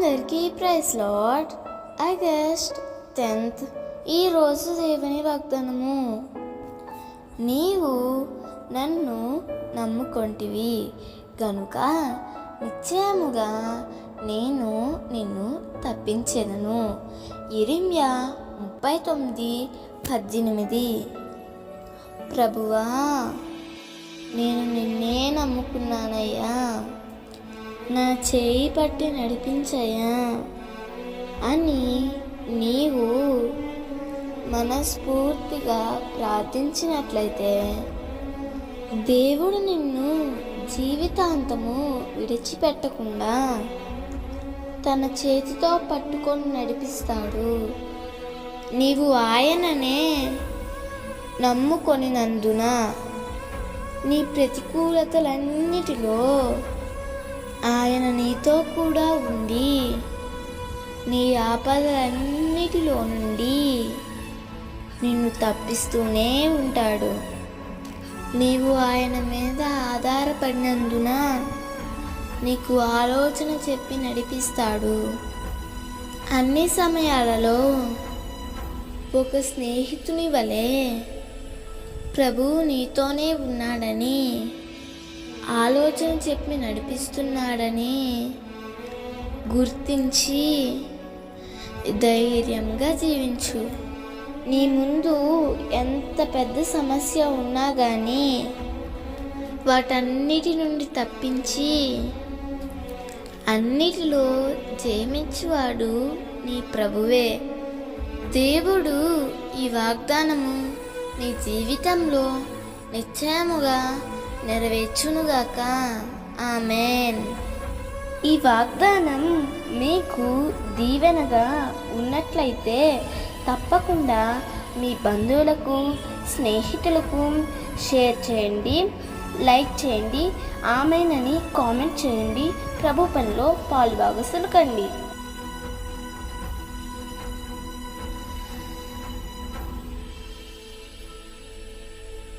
అందరికీ price lord August tenth. ఈరోజు దేవుని వాగ్దానము. నీవు నన్ను నమ్ముకొంటివి. కనుక నిశ్చయముగా నేను నిన్ను తప్పించెదను. ఇరిమ్యా ముప్పై తొమ్మిది పద్దెనిమిది. ప్రభువా నేను నిన్నే నమ్ముకున్నానయ్యా. నా చేయి పట్టి నడిపించయ్యా అని నీవు మనస్ఫూర్తిగా ప్రార్థించినట్లయితే దేవుడు నిన్ను జీవితాంతము విడిచిపెట్టకుండా తన చేతితో పట్టుకొని నడిపిస్తాడు. నీవు ఆయననే నమ్ముకొనినందున నీ ప్రతికూలతలన్నిటిలో ఆయన నీతో కూడా ఉండి నీ ఆపదలన్నిటిలో నుండి నిన్ను తప్పిస్తూనే ఉంటాడు. నీవు ఆయన మీద ఆధారపడినందున నీకు ఆలోచన చెప్పి నడిపిస్తాడు. అన్ని సమయాలలో ఒక స్నేహితుని వలె ప్రభువు నీతోనే ఉన్నాడని ఆలోచన చెప్పి నడిపిస్తున్నాడని గుర్తించి ధైర్యంగా జీవించు. నీ ముందు ఎంత పెద్ద సమస్య ఉన్నా కానీ వాటన్నిటి నుండి తప్పించి అన్నిటిలో జయమిచ్చువాడు నీ ప్రభువే. దేవుడు ఈ వాగ్దానము నీ జీవితంలో నిశ్చయముగా నెరవేర్చునుగాక. ఆమెన్. ఈ వాగ్దానం మీకు దీవెనగా ఉన్నట్లయితే తప్పకుండా మీ బంధువులకు స్నేహితులకు షేర్ చేయండి లైక్ చేయండి ఆమెనని కామెంట్ చేయండి. ప్రభు పనిలో పాలుభాగస్తులు కండి